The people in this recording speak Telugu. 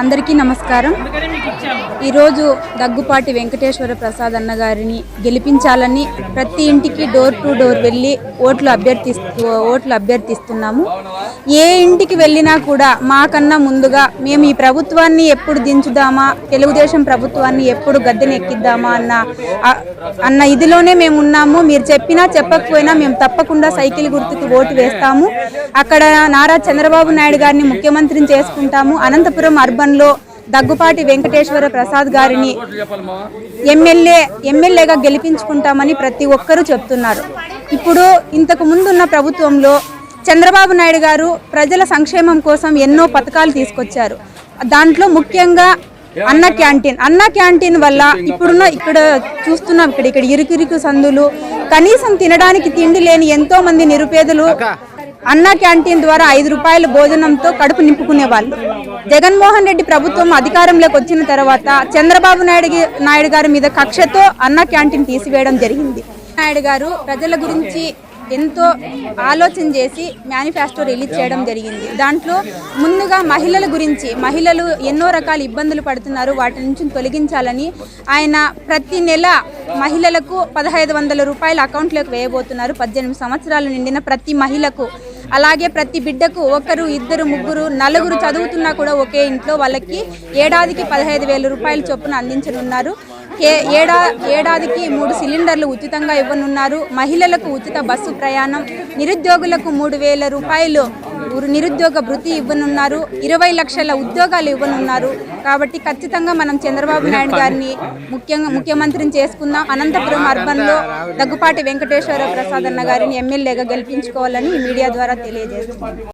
అందరికీ నమస్కారం. ఈరోజు దగ్గుపాటి వెంకటేశ్వర ప్రసాద్ అన్న గారిని గెలిపించాలని ప్రతి ఇంటికి డోర్ టు డోర్ వెళ్ళి ఓట్లు అభ్యర్థిస్తూ ఓట్లు అభ్యర్థిస్తున్నాము. ఏ ఇంటికి వెళ్ళినా కూడా మాకన్నా ముందుగా మేము ఈ ప్రభుత్వాన్ని ఎప్పుడు దించుదామా తెలుగుదేశం ప్రభుత్వాన్ని ఎప్పుడు గద్దెనెక్కిద్దామా అన్న అన్న ఇదిలోనే మేము ఉన్నాము. మీరు చెప్పినా చెప్పకపోయినా మేము తప్పకుండా సైకిల్ గుర్తుకు ఓటు వేస్తాము. అక్కడ నారా చంద్రబాబు నాయుడు గారిని ముఖ్యమంత్రిని చేసుకుంటాము. అనంతపురం సందర్భంలో దగ్గుపాటి వెంకటేశ్వర ప్రసాద్ గారిని ఎమ్మెల్యే ఎమ్మెల్యేగా గెలిపించుకుంటామని ప్రతి ఒక్కరూ చెప్తున్నారు. ఇప్పుడు ఇంతకు ముందున్న ప్రభుత్వంలో చంద్రబాబు నాయుడు గారు ప్రజల సంక్షేమం కోసం ఎన్నో పథకాలు తీసుకొచ్చారు. దాంట్లో ముఖ్యంగా అన్న క్యాంటీన్. అన్న క్యాంటీన్ వల్ల ఇప్పుడున్న ఇక్కడ చూస్తున్నాం ఇక్కడ ఇక్కడ ఇరుకిరుకు సందులు. కనీసం తినడానికి తిండి లేని ఎంతో మంది నిరుపేదలు అన్న క్యాంటీన్ ద్వారా ఐదు రూపాయల భోజనంతో కడుపు నింపుకునే వాళ్ళు జగన్మోహన్ రెడ్డి ప్రభుత్వం అధికారంలోకి వచ్చిన తర్వాత చంద్రబాబు నాయుడు నాయుడు గారి మీద కక్షతో అన్న క్యాంటీన్ తీసివేయడం జరిగింది. నాయుడు గారు ప్రజల గురించి ఎంతో ఆలోచన చేసి మేనిఫెస్టో రిలీజ్ చేయడం జరిగింది. దాంట్లో ముందుగా మహిళల గురించి మహిళలు ఎన్నో రకాల ఇబ్బందులు పడుతున్నారు వాటి నుంచి తొలగించాలని ఆయన ప్రతి నెల మహిళలకు పదహైదు వందల రూపాయల అకౌంట్లోకి వేయబోతున్నారు. పద్దెనిమిది సంవత్సరాలు నిండిన ప్రతి మహిళకు అలాగే ప్రతి బిడ్డకు ఒకరు ఇద్దరు ముగ్గురు నలుగురు చదువుతున్నా కూడా ఒకే ఇంట్లో వాళ్ళకి ఏడాదికి పదహైదు వేల రూపాయల చొప్పున అందించనున్నారు. ఏ- ఏడా ఏడాదికి మూడు సిలిండర్లు ఉచితంగా ఇవ్వనున్నారు. మహిళలకు ఉచిత బస్సు ప్రయాణం నిరుద్యోగులకు మూడు వేల రూపాయలు నిరుద్యోగ భృతి ఇవ్వనున్నారు. ఇరవై లక్షల ఉద్యోగాలు ఇవ్వనున్నారు. కాబట్టి ఖచ్చితంగా మనం చంద్రబాబు నాయుడు గారిని ముఖ్యంగా ముఖ్యమంత్రిని చేసుకుందాం. అనంతపురం అర్బన్లో దగ్గుపాటి వెంకటేశ్వర ప్రసాద్ అన్న గారిని ఎమ్మెల్యేగా గెలిపించుకోవాలని మీడియా ద్వారా తెలియజేస్తున్నాం.